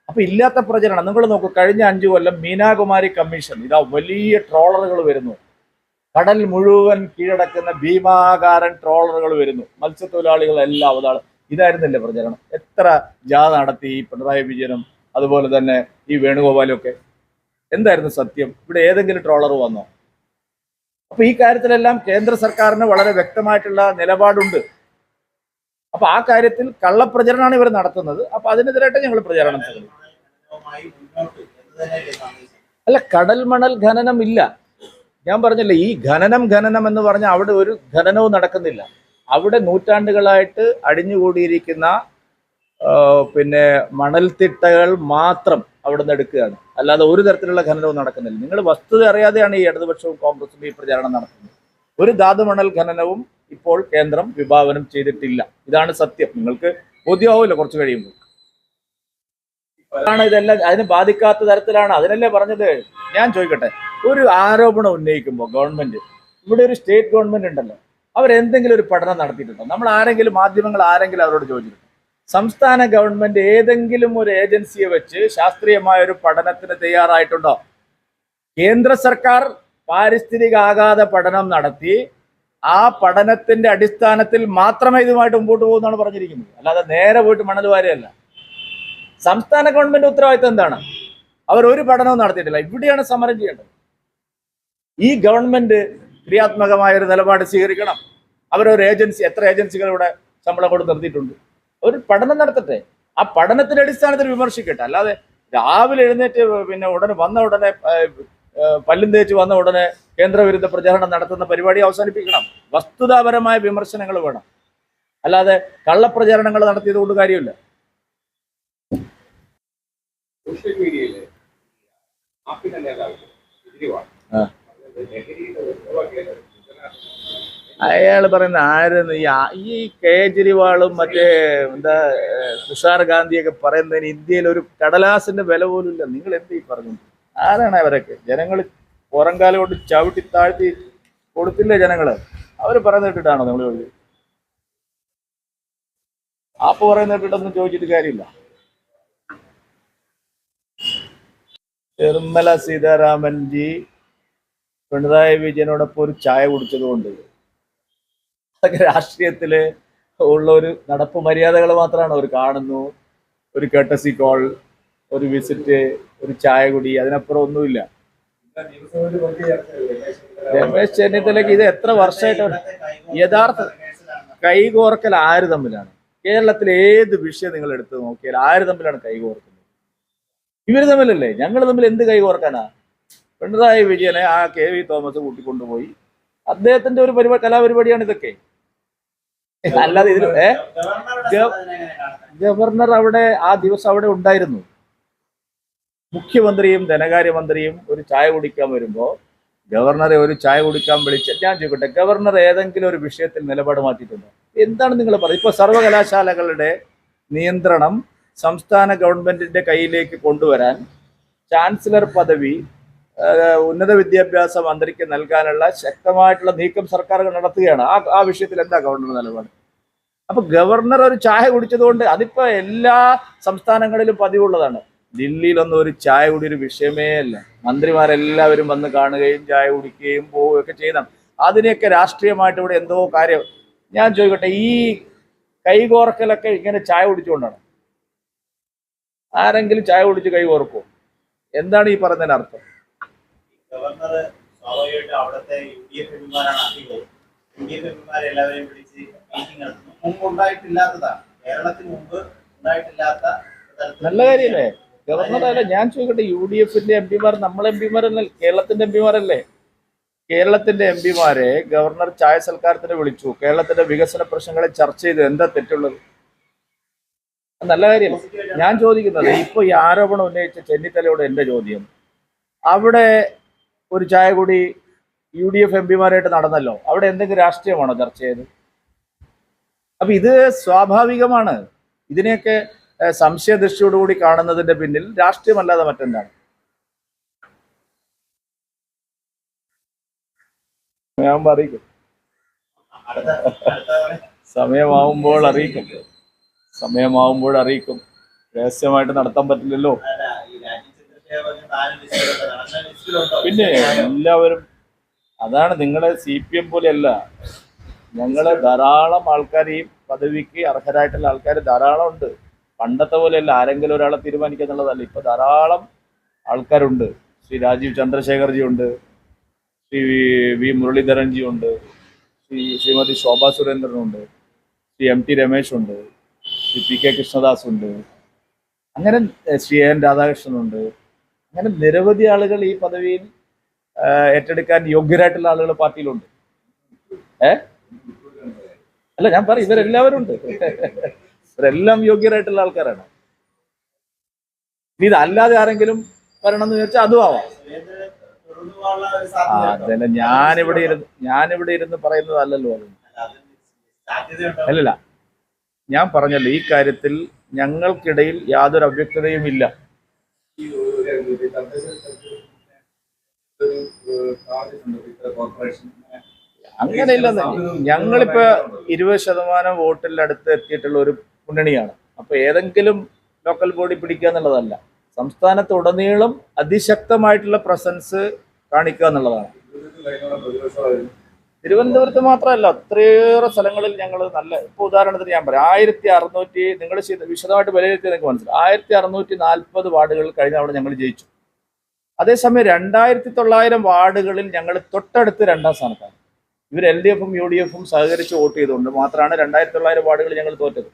അപ്പൊ ഇല്ലാത്ത പ്രചരണം നിങ്ങൾ നോക്കൂ കഴിഞ്ഞ അഞ്ചു കൊല്ലം മീനാകുമാരി കമ്മീഷൻ ഇതാ വലിയ ട്രോളറുകൾ വരുന്നു. കടൽ മുഴുവൻ കീഴടക്കുന്ന ഭീമാകാരൻ ട്രോളറുകൾ വരുന്നു. മത്സ്യത്തൊഴിലാളികൾ എല്ലാം അതാണ്. ഇതായിരുന്നില്ലേ പ്രചരണം? എത്ര ജാഥ നടത്തി പിണറായി വിജയനും അതുപോലെ തന്നെ ഈ വേണുഗോപാലും ഒക്കെ എന്തായിരുന്നു സത്യം? ഇവിടെ ഏതെങ്കിലും ട്രോളർ വന്നോ? അപ്പൊ ഈ കാര്യത്തിലെല്ലാം കേന്ദ്ര സർക്കാരിന് വളരെ വ്യക്തമായിട്ടുള്ള നിലപാടുണ്ട്. അപ്പൊ ആ കാര്യത്തിൽ കള്ളപ്രചരണമാണ് ഇവർ നടത്തുന്നത്. അപ്പൊ അതിനെതിരായിട്ട് ഞങ്ങൾ പ്രചാരണം നടത്തുന്നത് അല്ല കടൽ മണൽ ഖനനം ഇല്ല. ഞാൻ പറഞ്ഞില്ലേ ഈ ഖനനം ഖനനം എന്ന് പറഞ്ഞാൽ അവിടെ ഒരു ഖനനവും നടക്കുന്നില്ല. അവിടെ നൂറ്റാണ്ടുകളായിട്ട് അടിഞ്ഞുകൂടിയിരിക്കുന്ന പിന്നെ മണൽത്തിട്ടകൾ മാത്രം അവിടെ നിന്ന് എടുക്കുകയാണ്. അല്ലാതെ ഒരു തരത്തിലുള്ള ഖനനവും നടക്കുന്നില്ല. നിങ്ങൾ വസ്തുത അറിയാതെയാണ് ഈ ഇടതുപക്ഷവും കോൺഗ്രസും ഈ പ്രചാരണം നടത്തുന്നത്. ഒരു ധാതു മണൽ ഖനനവും ഇപ്പോൾ കേന്ദ്രം വിഭാവനം ചെയ്തിട്ടില്ല. ഇതാണ് സത്യം. നിങ്ങൾക്ക് ബോധ്യമാവില്ല കുറച്ച് കഴിയുമ്പോൾ. ആണ് ഇതെല്ലാം അതിനെ ബാധിക്കാത്ത തരത്തിലാണ്. അതിനല്ലേ പറഞ്ഞത്? ഞാൻ ചോദിക്കട്ടെ. ഒരു ആരോപണം ഉന്നയിക്കുമ്പോൾ ഗവൺമെന്റ് ഇവിടെ ഒരു സ്റ്റേറ്റ് ഗവൺമെന്റ് ഉണ്ടല്ലോ. അവരെന്തെങ്കിലും ഒരു പഠനം നടത്തിയിട്ടുണ്ടോ? നമ്മൾ ആരെങ്കിലും മാധ്യമങ്ങൾ ആരെങ്കിലും അവരോട് ചോദിച്ചിട്ടുണ്ടോ? സംസ്ഥാന ഗവൺമെന്റ് ഏതെങ്കിലും ഒരു ഏജൻസിയെ വെച്ച് ശാസ്ത്രീയമായ ഒരു പഠനത്തിന് തയ്യാറായിട്ടുണ്ടോ? കേന്ദ്ര സർക്കാർ പാരിസ്ഥിതിക ആഘാത പഠനം നടത്തി ആ പഠനത്തിന്റെ അടിസ്ഥാനത്തിൽ മാത്രമേ ഇതുമായിട്ട് മുമ്പോട്ട് പോകുമെന്നാണ് പറഞ്ഞിരിക്കുന്നത്. അല്ലാതെ നേരെ പോയിട്ട് മണൽ വാരിയല്ല. സംസ്ഥാന ഗവൺമെന്റ് ഉത്തരവാദിത്തം എന്താണ്? അവർ ഒരു പഠനവും നടത്തിയിട്ടില്ല. ഇവിടെയാണ് സമരം ചെയ്യേണ്ടത്. ഈ ഗവൺമെന്റ് ക്രിയാത്മകമായ ഒരു നിലപാട് സ്വീകരിക്കണം. അവരൊരു ഏജൻസി എത്ര ഏജൻസികൾ ഇവിടെ ശമ്പളം കൊടുത്ത് നിർത്തിയിട്ടുണ്ട്? ഒരു പഠനം നടത്തട്ടെ. ആ പഠനത്തിന്റെ അടിസ്ഥാനത്തിൽ വിമർശിക്കട്ടെ. അല്ലാതെ രാവിലെ എഴുന്നേറ്റ് പിന്നെ ഉടനെ വന്ന ഉടനെ പല്ലും തേച്ച് വന്ന ഉടനെ കേന്ദ്രവിരുദ്ധ പ്രചാരണം നടത്തുന്ന പരിപാടി അവസാനിപ്പിക്കണം. വസ്തുതാപരമായ വിമർശനങ്ങൾ വേണം. അല്ലാതെ കള്ളപ്രചാരണങ്ങൾ നടത്തിയത് കൊണ്ട് കാര്യമില്ല. സോഷ്യൽ മീഡിയയിൽ ആപ്പിന്റെ നേതാവ് അയാൾ പറയുന്ന ആരെന്ന് ഈ കേജ്രിവാളും മറ്റേ എന്താ തുഷാർ ഗാന്ധിയൊക്കെ പറയുന്നതിന് ഇന്ത്യയിൽ ഒരു കടലാസിന്റെ വില പോലും ഇല്ല നിങ്ങൾ എന്ത് ഈ പറഞ്ഞു? ആരാണ് അവരൊക്കെ? ജനങ്ങൾ പുറംകാലം കൊണ്ട് ചവിട്ടി താഴ്ത്തി കൊടുത്തില്ലേ ജനങ്ങൾ? അവർ പറയുന്ന കേട്ടിട്ടാണോ നിങ്ങൾ ചോദിച്ചത്? ആപ്പ് പറയുന്ന കേട്ടിട്ടൊന്നും ചോദിച്ചിട്ട് കാര്യമില്ല. നിർമ്മല സീതാരാമൻ ജി പിണറായി വിജയനോടൊപ്പം ഒരു ചായ കുടിച്ചതുകൊണ്ട് അതൊക്കെ രാഷ്ട്രീയത്തിൽ ഉള്ള ഒരു നടപ്പ് മര്യാദകൾ മാത്രമാണ് അവർ കാണുന്നു. ഒരു കേട്ടസി കോൾ ഒരു വിസിറ്റ് ഒരു ചായ കുടി അതിനപ്പുറം ഒന്നുമില്ല. രമേശ് ചെന്നിത്തലയ്ക്ക് ഇത് എത്ര വർഷമായിട്ട് യഥാർത്ഥ കൈകോർക്കൽ ആര് തമ്മിലാണ്? കേരളത്തിൽ ഏത് വിഷയം നിങ്ങൾ എടുത്ത് നോക്കിയാൽ ആര് തമ്മിലാണ് കൈകോർക്കുന്നത്? ഇവർ തമ്മിലല്ലേ? ഞങ്ങൾ തമ്മിൽ എന്ത് കൈകോർക്കാനാ? പിണറായി വിജയനെ ആ കെ വി തോമസ് കൂട്ടിക്കൊണ്ടുപോയി. അദ്ദേഹത്തിന്റെ ഒരു പരിപാടി കലാപരിപാടിയാണ് ഇതൊക്കെ. അല്ലാതെ ഇതിൽ ഗവർണർ അവിടെ ആ ദിവസം അവിടെ ഉണ്ടായിരുന്നു. മുഖ്യമന്ത്രിയും ധനകാര്യമന്ത്രിയും ഒരു ചായ കുടിക്കാൻ വരുമ്പോ ഗവർണറെ ഒരു ചായ കുടിക്കാൻ വിളിച്ച ഞാൻ ചോദിക്കട്ടെ ഗവർണർ ഏതെങ്കിലും ഒരു വിഷയത്തിൽ നിലപാട് മാറ്റിയിട്ടുണ്ടോ? എന്താണ് നിങ്ങൾ പറയുന്നത് ഇപ്പൊ സർവകലാശാലകളുടെ നിയന്ത്രണം സംസ്ഥാന ഗവൺമെന്റിന്റെ കയ്യിലേക്ക് കൊണ്ടുവരാൻ ചാൻസലർ പദവി ഉന്നത വിദ്യാഭ്യാസം മന്ത്രിക്ക് നൽകാനുള്ള ശക്തമായിട്ടുള്ള നീക്കം സർക്കാർ നടത്തുകയാണ്. ആ ആ വിഷയത്തിൽ എന്താ ഗവർണർ നിലപാട്? അപ്പൊ ഗവർണർ ഒരു ചായ കുടിച്ചതുകൊണ്ട് അതിപ്പോ എല്ലാ സംസ്ഥാനങ്ങളിലും പതിവുള്ളതാണ്. ദില്ലിയിലൊന്നും ഒരു ചായ കുടി ഒരു വിഷയമേ അല്ല. മന്ത്രിമാരെല്ലാവരും വന്ന് കാണുകയും ചായ കുടിക്കുകയും പോവുകയൊക്കെ ചെയ്യുന്നതാണ് അതിനെയൊക്കെ രാഷ്ട്രീയമായിട്ട് ഇവിടെ എന്തോ കാര്യം. ഞാൻ ചോദിക്കട്ടെ ഈ കൈകോർക്കലൊക്കെ ഇങ്ങനെ ചായ കുടിച്ചുകൊണ്ടാണ്? ആരെങ്കിലും ചായ കുടിച്ച് കൈ കോർക്കുമോ എന്താണ് ഈ പറഞ്ഞതിന് അർത്ഥം ഗവർണർ സ്വാഭാവികമായിട്ട് അവിടുത്തെ യു ഡി എഫ് എംപിമാരാണ് അധികവും യു ഡി എഫ് എംപിമാരെ എല്ലാവരെയും വിളിച്ച് മീറ്റിംഗ് നടത്തുന്നു. മുമ്പ് ഉണ്ടായിട്ടില്ലാത്തതാണ് കേരളത്തിന് മുമ്പ് ഉണ്ടായിട്ടില്ലാത്ത നല്ല കാര്യമല്ലേ? ഗവർണർ അല്ല ഞാൻ ചോദിക്കട്ടെ യു ഡി എഫിന്റെ എം പിമാർ നമ്മളെ എം പിമാരല്ലേ കേരളത്തിന്റെ എം പിമാരല്ലേ കേരളത്തിന്റെ എം പിമാരെ ഗവർണർ ചായ സൽക്കാരത്തിന് വിളിച്ചു. കേരളത്തിന്റെ വികസന പ്രശ്നങ്ങളെ ചർച്ച ചെയ്ത്. എന്താ തെറ്റുള്ളത്? നല്ല കാര്യം. ഞാൻ ചോദിക്കുന്നത് ഇപ്പൊ ഈ ആരോപണം ഉന്നയിച്ച ചെന്നിത്തലയോട് എന്റെ ചോദ്യം. അവിടെ ഒരു ചായ കൂടി യു ഡി എഫ് എം പിമാരായിട്ട് നടന്നല്ലോ. അവിടെ എന്തെങ്കിലും രാഷ്ട്രീയമാണോ ചർച്ച ചെയ്ത് അപ്പം ഇത് സ്വാഭാവികമാണ്. ഇതിനെയൊക്കെ സംശയദൃഷ്ടിയോടുകൂടി കാണുന്നതിന്റെ പിന്നിൽ രാഷ്ട്രീയമല്ലാതെ മറ്റെന്താണ്? സമയമാകുമ്പോൾ അറിയിക്കും സമയമാവുമ്പോൾ അറിയിക്കും. സമയമാവുമ്പോൾ അറിയിക്കും. രഹസ്യമായിട്ട് നടത്താൻ പറ്റില്ലല്ലോ. പിന്നെ എല്ലാവരും അതാണ് നിങ്ങളെ സി പി എം പോലെയല്ല. ഞങ്ങൾ ധാരാളം ആൾക്കാർ ഈ പദവിക്ക് അർഹരായിട്ടുള്ള ആൾക്കാർ ധാരാളം ഉണ്ട്. പണ്ടത്തെ പോലെയല്ല ആരെങ്കിലും ഒരാളെ തീരുമാനിക്കുക എന്നുള്ളതല്ല. ഇപ്പൊ ധാരാളം ആൾക്കാരുണ്ട്. ശ്രീ രാജീവ് ചന്ദ്രശേഖർജി ഉണ്ട് ശ്രീ വി മുരളീധരൻജി ഉണ്ട് ശ്രീ ശ്രീമതി ശോഭാ സുരേന്ദ്രനുണ്ട് ശ്രീ എം ടി രമേശ് ഉണ്ട് ശ്രീ പി കെ കൃഷ്ണദാസ് ഉണ്ട്. അങ്ങനെ ശ്രീ എൻ രാധാകൃഷ്ണൻ ഉണ്ട്. അങ്ങനെ നിരവധി ആളുകൾ ഈ പദവിയിൽ ഏറ്റെടുക്കാൻ യോഗ്യരായിട്ടുള്ള ആളുകൾ പാർട്ടിയിലുണ്ട്. ഏ? അല്ല ഞാൻ പറയും ഇവരെല്ലാവരും ഉണ്ട്. ഇവരെല്ലാം യോഗ്യരായിട്ടുള്ള ആൾക്കാരാണ്. ഇതല്ലാതെ ആരെങ്കിലും വരണം എന്ന് വിചാരിച്ചാൽ അതും ആവാം? അതല്ല ഞാനിവിടെ ഇരുന്ന് ഞാനിവിടെ ഇരുന്ന് പറയുന്നതല്ലല്ലോ അത്. അല്ലല്ല ഞാൻ പറഞ്ഞല്ലോ ഈ കാര്യത്തിൽ ഞങ്ങൾക്കിടയിൽ യാതൊരു അവ്യക്തതയും ഇല്ല. അങ്ങനെയില്ലെന്ന്. ഞങ്ങളിപ്പോ ഇരുപത് ശതമാനം വോട്ടിലടുത്ത് എത്തിയിട്ടുള്ള ഒരു മുന്നണിയാണ്. അപ്പൊ ഏതെങ്കിലും ലോക്കൽ ബോഡി പിടിക്കുക എന്നുള്ളതല്ല. സംസ്ഥാനത്ത് ഉടനീളം അതിശക്തമായിട്ടുള്ള പ്രസൻസ് കാണിക്കുക എന്നുള്ളതാണ്. തിരുവനന്തപുരത്ത് മാത്രമല്ല അത്രയേറെ സ്ഥലങ്ങളിൽ ഞങ്ങൾ നല്ല ഇപ്പൊ ഉദാഹരണത്തിന് ഞാൻ പറയാം ആയിരത്തി അറുന്നൂറ്റി നിങ്ങൾ വിശദമായിട്ട് വിലയിരുത്തി നിങ്ങൾക്ക് മനസ്സിലായി ആയിരത്തി അറുന്നൂറ്റി നാൽപ്പത് വാർഡുകളിൽ കഴിഞ്ഞ അവിടെ ഞങ്ങൾ ജയിച്ചു. അതേസമയം രണ്ടായിരത്തി തൊള്ളായിരം വാർഡുകളിൽ ഞങ്ങൾ തൊട്ടടുത്ത് രണ്ടാം സ്ഥാനത്താണ്. ഇവർ എൽ ഡി എഫും യു ഡി എഫും സഹകരിച്ച് വോട്ട് ചെയ്തുകൊണ്ട് മാത്രമാണ് രണ്ടായിരത്തി തൊള്ളായിരം വാർഡുകൾ ഞങ്ങൾ തോറ്റത്.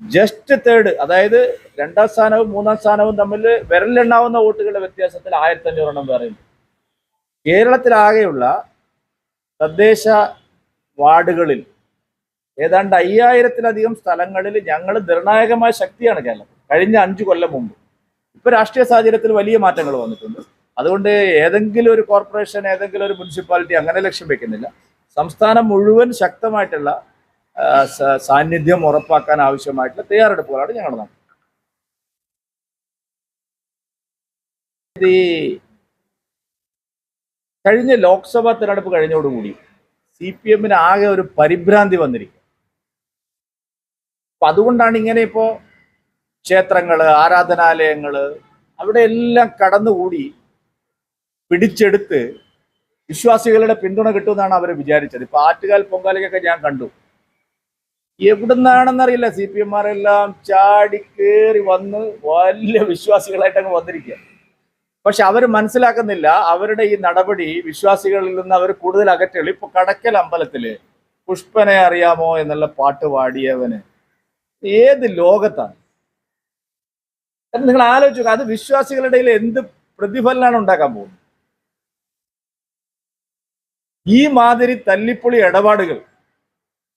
ജസ്റ്റ് തേർഡ് അതായത് രണ്ടാം സ്ഥാനവും മൂന്നാം സ്ഥാനവും തമ്മിൽ വിരലിലെണ്ണാവുന്ന വോട്ടുകളുടെ വ്യത്യാസത്തിൽ ആയിരത്തി അഞ്ഞൂറെണ്ണം വേറെയുണ്ട്. കേരളത്തിലാകെയുള്ള തദ്ദേശ വാർഡുകളിൽ ഏതാണ്ട് അയ്യായിരത്തിലധികം സ്ഥലങ്ങളിൽ ഞങ്ങൾ നിർണായകമായ ശക്തിയാണ് കേരളം കഴിഞ്ഞ അഞ്ചു കൊല്ലം മുമ്പ്. ഇപ്പൊ രാഷ്ട്രീയ സാഹചര്യത്തിൽ വലിയ മാറ്റങ്ങൾ വന്നിട്ടുണ്ട്. അതുകൊണ്ട് ഏതെങ്കിലും ഒരു കോർപ്പറേഷൻ ഏതെങ്കിലും ഒരു മുനിസിപ്പാലിറ്റി അങ്ങനെ ലക്ഷ്യം വെക്കുന്നില്ല. സംസ്ഥാനം മുഴുവൻ ശക്തമായിട്ടുള്ള സാന്നിധ്യം ഉറപ്പാക്കാൻ ആവശ്യമായിട്ടുള്ള തയ്യാറെടുപ്പുകളാണ് നടത്തുന്നത്. ഈ കഴിഞ്ഞ ലോക്സഭാ തെരഞ്ഞെടുപ്പ് കഴിഞ്ഞോടുകൂടി സി പി എമ്മിന് ആകെ ഒരു പരിഭ്രാന്തി വന്നിരിക്കും. അപ്പൊ അതുകൊണ്ടാണ് ഇങ്ങനെ ഇപ്പോ ക്ഷേത്രങ്ങൾ ആരാധനാലയങ്ങൾ അവിടെ എല്ലാം കടന്നുകൂടി പിടിച്ചെടുത്ത് വിശ്വാസികളുടെ പിന്തുണ കിട്ടുമെന്നാണ് അവർ വിചാരിച്ചത്. ഇപ്പൊ ആറ്റുകാൽ പൊങ്കാലയ്ക്കൊക്കെ ഞാൻ കണ്ടു. എവിടുന്നാണെന്നറിയില്ല. സി പി എംമാരെല്ലാം ചാടി കയറി വന്ന് വലിയ വിശ്വാസികളായിട്ട് അങ്ങ് വന്നിരിക്കുക പക്ഷെ അവർ മനസ്സിലാക്കുന്നില്ല. അവരുടെ ഈ നടപടി വിശ്വാസികളിൽ നിന്ന് അവർ കൂടുതൽ അകറ്റുള്ളൂ ഇപ്പൊ കടക്കൽ അമ്പലത്തിൽ പുഷ്പനെ അറിയാമോ എന്നുള്ള പാട്ട് പാടിയവന് ഏത് ലോകത്താണ്? നിങ്ങൾ ആലോചിച്ചു അത് വിശ്വാസികളുടെ എന്ത് പ്രതിഫലനാണ് ഉണ്ടാക്കാൻ പോകുന്നത്? ഈ മാതിരി തല്ലിപ്പൊളി ഇടപാടുകൾ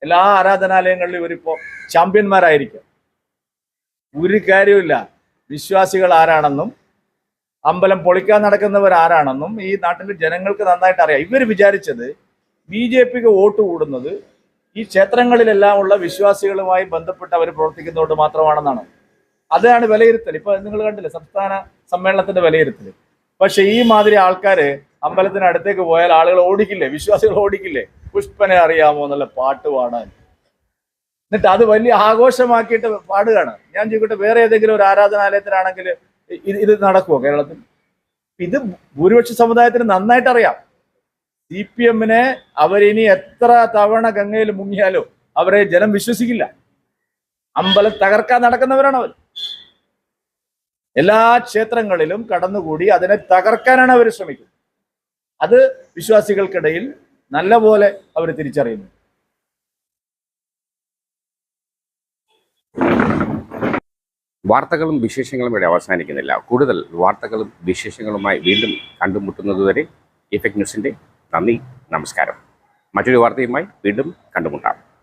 എല്ലാ ആരാധനാലയങ്ങളിലും ഇവരിപ്പോ ചാമ്പ്യന്മാരായിരിക്കും. ഒരു കാര്യമില്ല വിശ്വാസികൾ ആരാണെന്നും അമ്പലം പൊളിക്കാൻ നടക്കുന്നവർ ആരാണെന്നും ഈ നാട്ടിലെ ജനങ്ങൾക്ക് നന്നായിട്ട് അറിയാം. ഇവർ വിചാരിച്ചത് ബി ജെ പിക്ക് വോട്ട് കൂടുന്നത് ഈ ക്ഷേത്രങ്ങളിലെല്ലാം ഉള്ള വിശ്വാസികളുമായി ബന്ധപ്പെട്ട് അവർ പ്രവർത്തിക്കുന്നതുകൊണ്ട് മാത്രമാണെന്നാണ്. അതാണ് വിലയിരുത്തൽ. ഇപ്പൊ നിങ്ങൾ കണ്ടില്ലേ സംസ്ഥാന സമ്മേളനത്തിന്റെ വിലയിരുത്തൽ. പക്ഷെ ഈ മാതിരി ആൾക്കാര് അമ്പലത്തിന് അടുത്തേക്ക് പോയാൽ ആളുകൾ ഓടിക്കില്ലേ? വിശ്വാസികൾ ഓടിക്കില്ലേ? പുഷ്പനെ അറിയാമോ എന്നുള്ള പാട്ട് പാടാൻ. എന്നിട്ട് അത് വലിയ ആഘോഷമാക്കിയിട്ട് പാടുകയാണ്. ഞാൻ ചോദിക്കട്ടെ വേറെ ഏതെങ്കിലും ഒരു ആരാധനാലയത്തിലാണെങ്കിൽ ഇത് ഇത് നടക്കുമോ കേരളത്തിൽ? ഇത് ഭൂരിപക്ഷ സമുദായത്തിന് നന്നായിട്ട് അറിയാം. സി പി എമ്മിനെ അവരിനി എത്ര തവണ ഗംഗയിൽ മുങ്ങിയാലോ അവരെ ജനം വിശ്വസിക്കില്ല. അമ്പലം തകർക്കാൻ നടക്കുന്നവരാണ് അവർ എല്ലാ ക്ഷേത്രങ്ങളിലും കടന്നുകൂടി അതിനെ തകർക്കാനാണ് അവർ ശ്രമിക്കുന്നത്. അത് വിശ്വാസികൾക്കിടയിൽ നല്ല പോലെ അവർ തിരിച്ചറിയുന്നു. വാർത്തകളും വിശേഷങ്ങളും ഇവിടെ അവസാനിക്കുന്നില്ല. കൂടുതൽ വാർത്തകളും വിശേഷങ്ങളുമായി വീണ്ടും കണ്ടുമുട്ടുന്നതുവരെ ഇഫക്ട് ന്യൂസിന്റെ നന്ദി നമസ്കാരം. മറ്റൊരു വാർത്തയുമായി വീണ്ടും കണ്ടുമുട്ടാം.